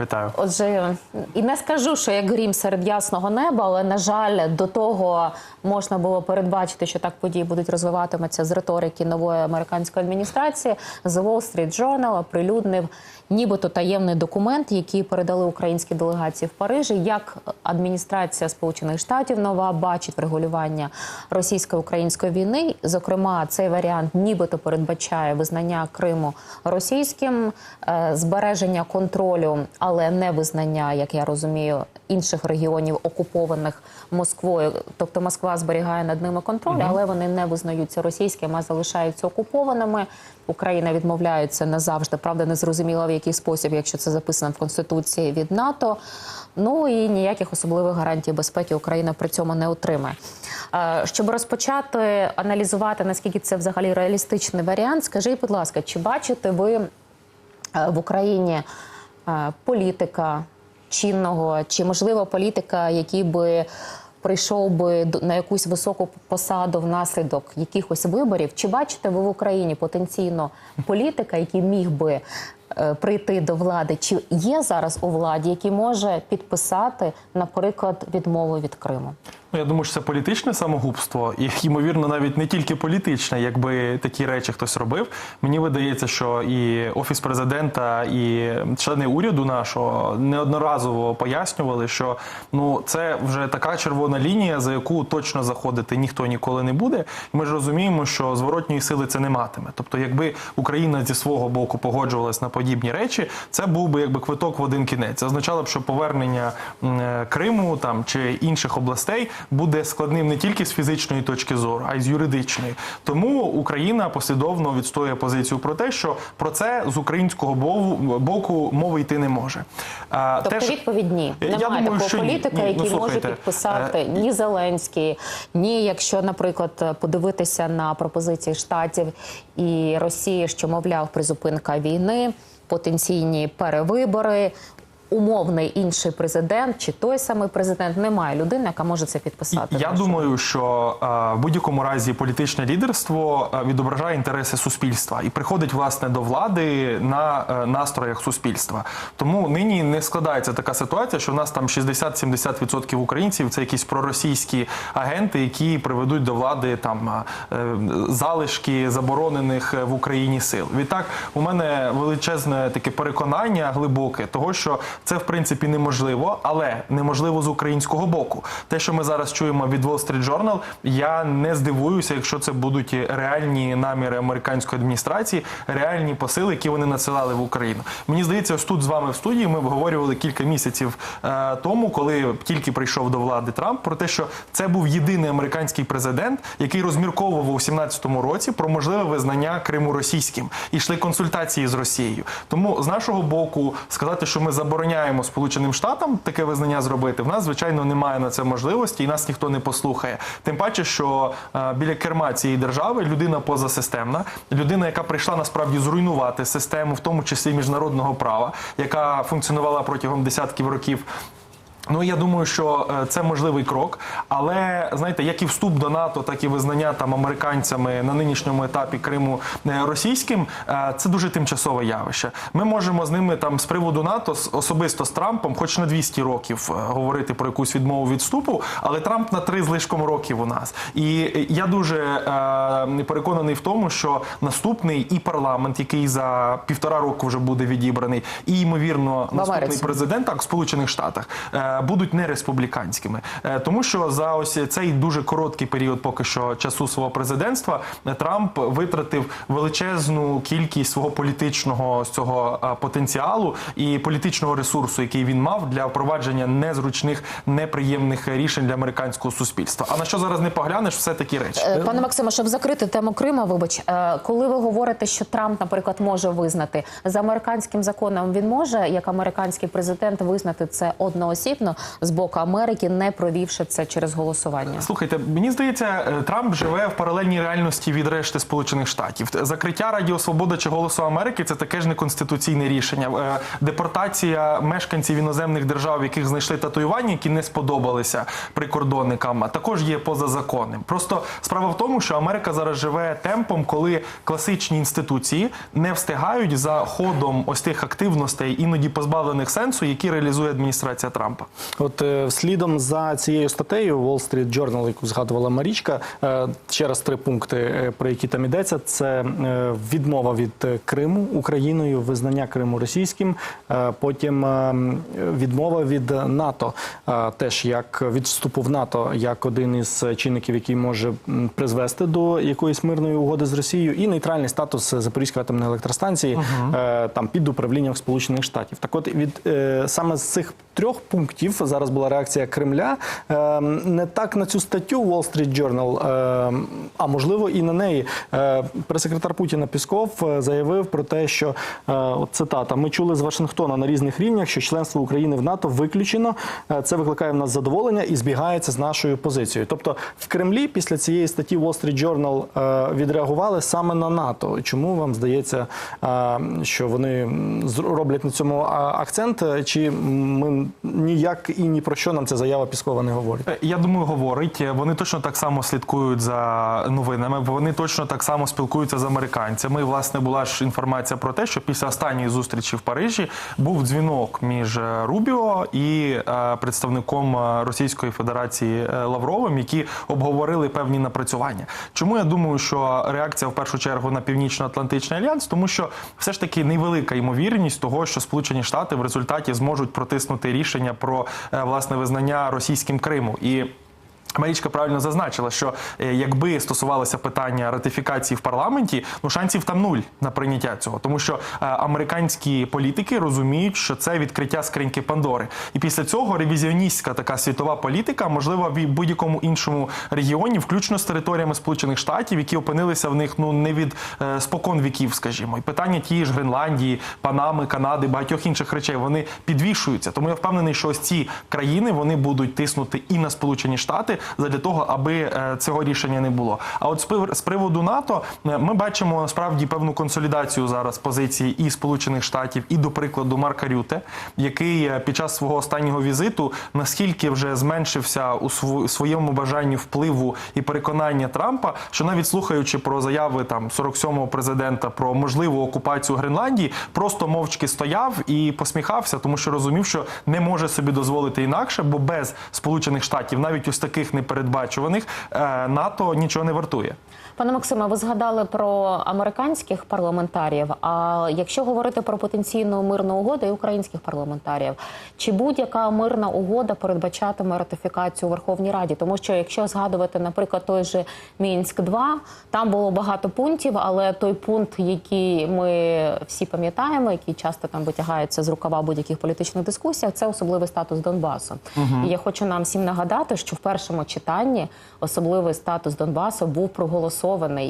Вітаю. Отже, і не скажу, що як грім серед ясного неба, але на жаль, до того можна було передбачити, що так події будуть розвиватимуться з риторики нової американської адміністрації. The Wall Street Journal оприлюднив нібито таємний документ, який передали українські делегації в Парижі. Як адміністрація Сполучених Штатів нова бачить врегулювання російсько-української війни. Зокрема, цей варіант нібито передбачає визнання Криму російським, е, збереження контролю, але не визнання, як я розумію, інших регіонів окупованих Москвою. Тобто Москва зберігає над ними контроль, але вони не визнаються російськими, а залишаються окупованими. Україна відмовляється назавжди. Правда, не зрозуміла в який спосіб, якщо це записано в конституції від НАТО. Ну і ніяких особливих гарантій безпеки Україна при цьому не отримає. Е, Щоб розпочати аналізувати наскільки це взагалі реалістичний варіант, скажіть, будь ласка, чи бачите ви е, в Україні політика чинного, чи можливо політика, який би прийшов би на якусь високу посаду внаслідок якихось виборів? Чи бачите ви в Україні потенційно політика, який міг би прийти до влади? Чи є зараз у владі, який може підписати, наприклад, відмову від Криму? Ну, я думаю, що це політичне самогубство, і ймовірно, навіть не тільки політичне, якби такі речі хтось робив. Мені видається, що і офіс президента, і члени уряду нашого неодноразово пояснювали, що ну це вже така червона лінія, за яку точно заходити ніхто ніколи не буде. І ми ж розуміємо, що зворотньої сили це не матиме. Тобто, якби Україна зі свого боку погоджувалась на подібні речі, це був би якби квиток в один кінець. Це означало б, що повернення е, Криму там чи інших областей буде складним не тільки з фізичної точки зору, а й з юридичної. Тому Україна послідовно відстоює позицію про те, що про це з українського боку мови йти не може. Тобто теж- відповідь ні. Я Немає думаю, такого що політика, Ні, ну, який може підписати ні Зеленський, ні, якщо, наприклад, подивитися на пропозиції штатів і Росії, що мовляв призупинка війни, потенційні перевибори. Умовний інший президент чи той самий президент немає людини, яка може це підписати. Я думаю, що е, в будь-якому разі політичне лідерство е, відображає інтереси суспільства і приходить власне до влади на е, настроях суспільства. Тому нині не складається така ситуація, що в нас там 60-70% українців це якісь проросійські агенти, які приведуть до влади там залишки заборонених в Україні сил. Відтак, у мене величезне таке переконання глибоке, того що це в принципі неможливо, але неможливо з українського боку. Те, що ми зараз чуємо від Wall Street Journal, я не здивуюся, якщо це будуть реальні наміри американської адміністрації, реальні посили, які вони надсилали в Україну. Мені здається, ось тут з вами в студії ми обговорювали кілька місяців е, тому, коли тільки прийшов до влади Трамп, про те, що це був єдиний американський президент, який розмірковував у 17-му році про можливе визнання Криму російським і йшли консультації з Росією. Тому з нашого боку сказати, що ми забороняємо Сполученим Штатам таке визнання зробити, в нас звичайно немає на це можливості, і нас ніхто не послухає. Тим паче, що е, біля керма цієї держави людина позасистемна, людина, яка прийшла насправді зруйнувати систему, в тому числі міжнародного права, яка функціонувала протягом десятків років. Ну я думаю, що е, це можливий крок, але знаєте, як і вступ до НАТО, так і визнання там американцями на нинішньому етапі Криму е, російським, е, це дуже тимчасове явище. Ми можемо з ними там з приводу НАТО особисто з Трампом, хоч на 200 років говорити про якусь відмову від вступу, але Трамп на три з лишком років у нас. І я дуже е, переконаний в тому, що наступний і парламент, який за півтора року вже буде відібраний, і ймовірно наступний президент так в Сполучених Штатах будуть не республіканськими, Е, тому що за ось цей дуже короткий період, поки що часу свого президентства, е, Трамп витратив величезну кількість свого політичного цього е, потенціалу і політичного ресурсу, який він мав для впровадження незручних, неприємних рішень для американського суспільства. А на що зараз не поглянеш, все такі речі. Пане Максиме, щоб закрити тему Криму, вибач, коли ви говорите, що Трамп, наприклад, може визнати за американським законом, він може як американський президент визнати це одноосібно. Непотрібно з боку Америки, не провівши це через голосування. Слухайте, мені здається, е, Трамп живе в паралельній реальності від решти Сполучених Штатів. Закриття Радіо Свобода чи Голосу Америки це таке ж неконституційне рішення. Е, Депортація мешканців іноземних держав, яких знайшли татуювання, які не сподобалися прикордонникам, а також є позазаконним. Просто справа в тому, що Америка зараз живе темпом, коли класичні інституції не встигають за ходом ось тих активностей, іноді позбавлених сенсу, які реалізує адміністрація Трампа. От е, слідом за цією статтею Wall Street Journal, яку згадувала Марічка, е, ще раз три пункти, е, про які там йдеться: це е, відмова від е, Криму Україною, визнання Криму російським, е, потім е, відмова від НАТО, е, теж як від вступу в НАТО, як один із чинників, який може призвести до якоїсь мирної угоди з Росією, і нейтральний статус Запорізької атомної електростанції е, там під управлінням Сполучених Штатів. Так, от від е, саме з цих трьох пунктів зараз була реакція Кремля е, не так на цю статтю Wall Street Journal, е, а можливо і на неї. Е, прес-секретар Путіна Пісков е, заявив про те, що е, цитата: ми чули з Вашингтона на різних рівнях, що членство України в НАТО виключено. Це викликає в нас задоволення і збігається з нашою позицією. Тобто в Кремлі після цієї статті Wall Street Journal відреагували саме на НАТО. Чому вам здається, що вони роблять на цьому акцент? Чи ми ніяк і ні про що нам ця заява Піскова не говорить? Е, Я думаю, говорить. Вони точно так само слідкують за новинами. Вони точно так само спілкуються з американцями. Власне, була ж інформація про те, що після останньої зустрічі в Парижі був дзвінок між е, Рубіо і е, представником Російської Федерації Лавровим, які обговорили певні напрацювання. Чому я думаю, що реакція в першу чергу на північно-атлантичний альянс, тому що все ж таки невелика ймовірність того, що Сполучені Штати в результаті зможуть протиснути рішення про е, власне визнання російським Криму і. Марічка правильно зазначила, що е, якби стосувалося питання ратифікації в парламенті, ну шансів там нуль на прийняття цього, тому що е, американські політики розуміють, що це відкриття скриньки Пандори, і після цього ревізіоністська така світова політика, можливо, в будь-якому іншому регіоні, включно з територіями Сполучених Штатів, які опинилися в них ну не від е, спокон віків, скажімо, і питання тієї ж Гренландії, Панами, Канади, багатьох інших речей вони підвішуються. Тому я впевнений, що ось ці країни вони будуть тиснути і на Сполучені Штати для того, аби е, цього рішення не було. А от з приводу НАТО е, ми бачимо насправді певну консолідацію зараз позиції і Сполучених Штатів, і до прикладу Марка Рюте, який е, під час свого останнього візиту наскільки вже зменшився у сво- своєму бажанні впливу і переконання Трампа, що навіть слухаючи про заяви там 47-го президента про можливу окупацію Гренландії, просто мовчки стояв і посміхався, тому що розумів, що не може собі дозволити інакше, бо без Сполучених Штатів, навіть ось таких непередбачуваних, е, НАТО нічого не вартує. Пане Максиме, ви згадали про американських парламентарів. А якщо говорити про потенційну мирну угоду і українських парламентарів, чи будь-яка мирна угода передбачатиме ратифікацію у Верховній Раді? Тому що якщо згадувати, наприклад, той же Мінськ 2 там було багато пунктів, але той пункт, який ми всі пам'ятаємо, який часто там витягається з рукава будь-яких політичних дискусіях, це особливий статус Донбасу. І я хочу нам всім нагадати, що в першому читанні особливий статус Донбасу був проголосований,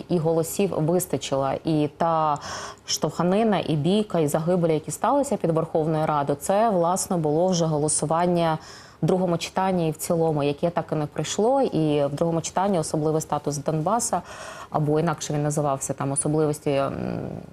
і голосів вистачило. І та штовханина, і бійка, і загибелі, які сталися під Верховною Радою, це власне було вже голосування. В другому читанні і в цілому, яке так і не прийшло, і в другому читанні особливий статус Донбаса, або інакше він називався там особливості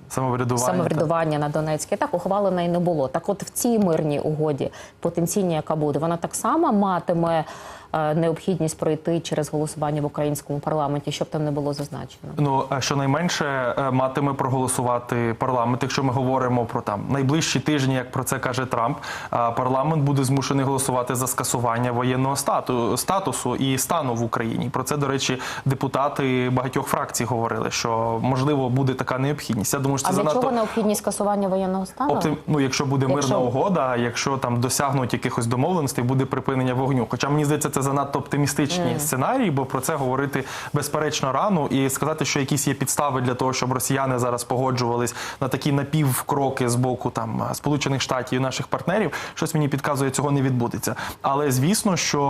Самоврядування. самоврядування на Донецькій. Так ухвалено і не було. Так, от в цій мирній угоді потенційній, яка буде, вона так само матиме необхідність пройти через голосування в українському парламенті, щоб там не було зазначено. Ну а щонайменше е, матиме проголосувати парламент. Якщо ми говоримо про там найближчі тижні, як про це каже Трамп, парламент буде змушений голосувати за скасування воєнного стату статусу і стану в Україні. Про це до речі, депутати багатьох фракцій говорили, що можливо буде така необхідність. Я думаю, що це А для занадто чого необхідність скасування воєнного стану? Оптим... Ну, якщо буде Якщо- мирна угода, якщо там досягнуть якихось домовленостей, буде припинення вогню. Хоча мені здається, це це занадто оптимістичні сценарії, бо про це говорити безперечно рано і сказати, що якісь є підстави для того, щоб росіяни зараз погоджувались на такі напівкроки з боку там Сполучених Штатів і наших партнерів. Щось мені підказує, цього не відбудеться. Але звісно, що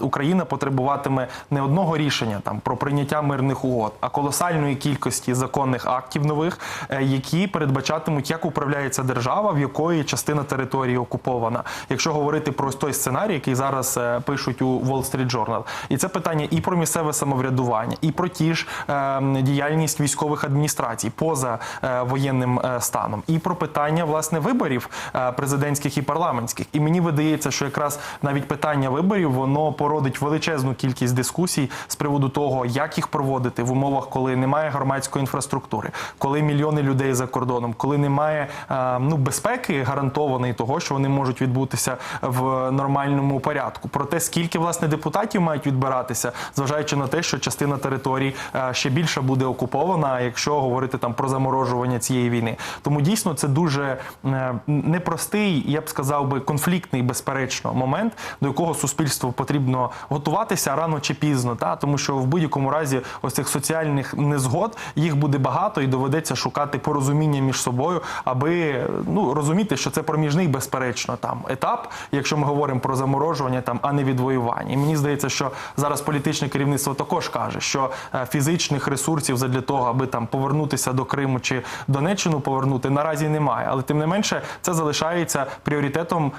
е, Україна потребуватиме не одного рішення там про прийняття мирних угод, а колосальної кількості законних актів нових, е, які передбачатимуть, як управляється держава, в якої частина території окупована. Якщо говорити про той сценарій, який зараз е, пишуть у Wall Street Journal. і це питання і про місцеве самоврядування, і про ті ж е, діяльність військових адміністрацій поза е, воєнним е, станом, і про питання власне виборів е, президентських і парламентських. І мені видається, що якраз навіть питання виборів воно породить величезну кількість дискусій з приводу того, як їх проводити в умовах, коли немає громадської інфраструктури, коли мільйони людей за кордоном, коли немає е, ну безпеки гарантованої того, що вони можуть відбутися в нормальному порядку. Про те, скільки власне депутатів мають відбиратися, зважаючи на те, що частина територій е, ще більше буде окупована, якщо говорити там про заморожування цієї війни. Тому дійсно це дуже е, непростий, я б сказав би, конфліктний, безперечно, момент, до якого суспільству потрібно готуватися рано чи пізно, та тому що в будь-якому разі ось цих соціальних незгод їх буде багато і доведеться шукати порозуміння між собою, аби ну розуміти, що це проміжний, безперечно, там етап, якщо ми говоримо про заморожування, там а не відвоювання. І мені здається, що зараз політичне керівництво також каже, що е, фізичних ресурсів задля того, аби там повернутися до Криму чи Донеччину повернути, наразі немає. Але тим не менше, це залишається пріоритетом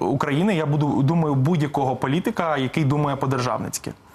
України. Я буду думаю, будь-якого політика, який думає по-державницьки. Е,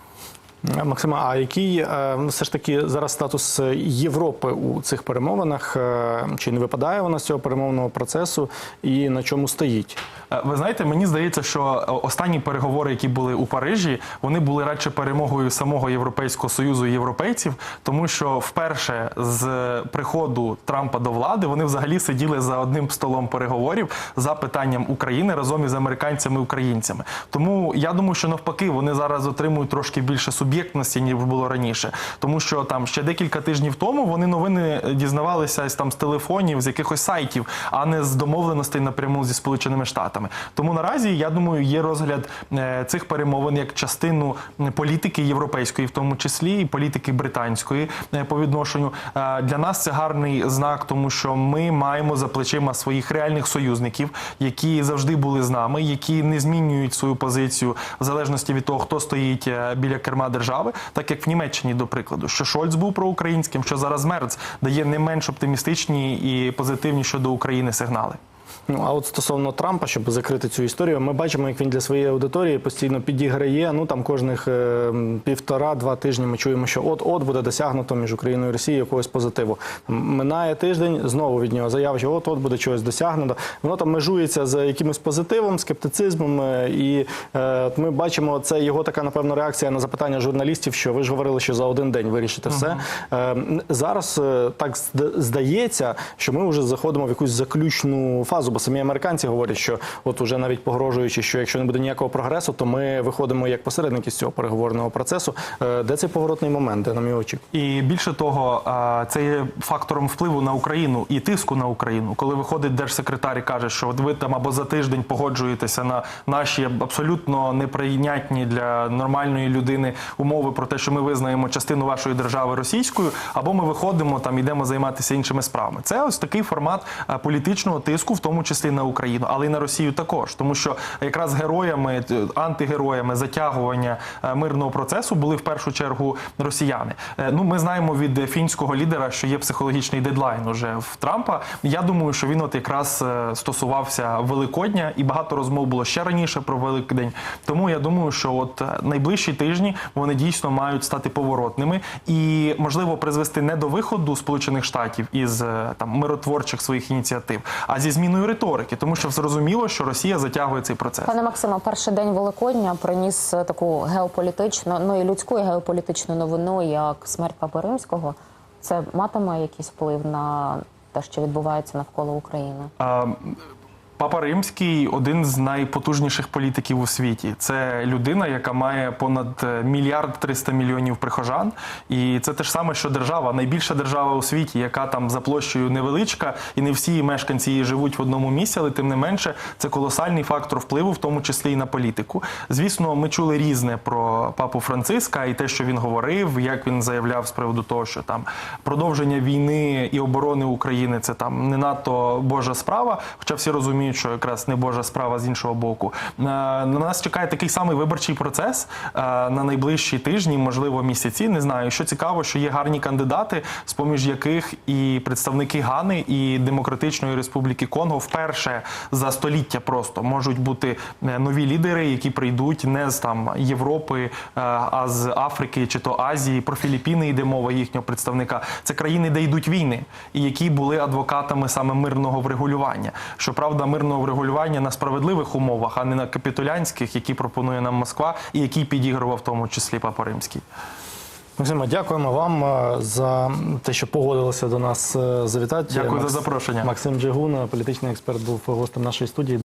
Максима, а який е, ну, все ж таки зараз статус Європи у цих перемовинах? Е, Чи не випадає вона з цього перемовного процесу і на чому стоїть? Е, Ви знаєте, мені здається, що останні переговори, які були у Парижі, вони були радше перемогою самого Європейського союзу і європейців, тому що вперше з приходу Трампа до влади вони взагалі сиділи за одним столом переговорів за питанням України разом із американцями і українцями. Тому я думаю, що навпаки вони зараз отримують трошки більше суб'єктності, ніж було раніше, тому що там ще декілька тижнів тому вони новини дізнавалися там з телефонів, з якихось сайтів, а не з домовленостей напряму зі сполученими штатами. Тому наразі я думаю, є розгляд е, цих перемовин як частину політики європейської, в тому числі і політики британської е, по відношенню. Е, Для нас це гарний знак, тому що ми маємо за плечима своїх реальних союзників, які завжди були з нами, які не змінюють свою позицію в залежності від того, хто стоїть біля керма держави, так як в Німеччині, до прикладу, що Шольц був проукраїнським, що зараз Мерц дає не менш оптимістичні і позитивні щодо України сигнали. Ну а от стосовно Трампа, щоб закрити цю історію, ми бачимо, як він для своєї аудиторії постійно підіграє. Ну там кожних е, півтора-два тижні ми чуємо, що от-от буде досягнуто між Україною і Росією якогось позитиву. Минає тиждень, знову від нього заява, що от-от буде чогось досягнуто. Воно там межується з якимось позитивом, скептицизмом. е, І е, ми бачимо, це його така, напевно, реакція на запитання журналістів, що ви ж говорили, що за один день вирішите все. Е, зараз е, так здається, що ми вже заходимо в якусь заключну фазу, бо самі американці говорять, що от уже навіть погрожуючи, що якщо не буде ніякого прогресу, то ми виходимо як посередники з цього переговорного процесу. Е, Де цей поворотний момент, де нам його очікувати? І більше того, це є фактором впливу на Україну і тиску на Україну. Коли виходить держсекретар і каже, що от ви там або за тиждень погоджуєтеся на наші абсолютно неприйнятні для нормальної людини умови про те, що ми визнаємо частину вашої держави російською, або ми виходимо там, ідемо займатися іншими справами. Це ось такий формат політичного тиску, в тому числі на Україну, але й на Росію також, тому що якраз героями, т- антигероями затягування е, мирного процесу були в першу чергу росіяни. Е, Ну, ми знаємо від фінського лідера, що є психологічний дедлайн уже в Трампа. Я думаю, що він от якраз е, стосувався Великодня, і багато розмов було ще раніше про Великдень. Тому я думаю, що от е, найближчі тижні вони дійсно мають стати поворотними і можливо призвести не до виходу Сполучених Штатів із е, там миротворчих своїх ініціатив, а зі зміною риторики, тому що зрозуміло, що Росія затягує цей процес. Пане Максиме, перший день Великодня приніс е, таку геополітичну, ну і людську і геополітичну новину, як смерть Папи Римського. Це матиме якийсь вплив на те, що відбувається навколо України? А, Папа Римський один з найпотужніших політиків у світі. Це людина, яка має понад е, мільярд триста мільйонів прихожан. І це те ж саме, що держава, найбільша держава у світі, яка там за площею невеличка, і не всі мешканці її живуть в одному місці, але тим не менше це колосальний фактор впливу, в тому числі і на політику. Звісно, ми чули різне про папу Франциска і те, що він говорив, як він заявляв з приводу того, що там продовження війни і оборони України це там не надто божа справа. Хоча всі розуміють, що якраз не божа справа з іншого боку. Е, На нас чекає такий самий виборчий процес е, на найближчі тижні, можливо, місяці. Не знаю. Що цікаво, що є гарні кандидати, з поміж яких і представники Гани і Демократичної Республіки Конго вперше за століття просто можуть бути е, нові лідери, які прийдуть не з там Європи, а з Африки чи то Азії. Про Філіппіни йде мова їхнього представника. Це країни, де йдуть війни, і які були адвокатами саме мирного врегулювання. Щоправда, мирного врегулювання на справедливих умовах, а не на капітулянських, які пропонує нам Москва, і які підігрував в тому числі Папа Римський. Максима, дякуємо вам е, за те, що погодилися до нас е, завітати. Дякую за запрошення. Максим Джигун, політичний експерт, був гостем нашої студії.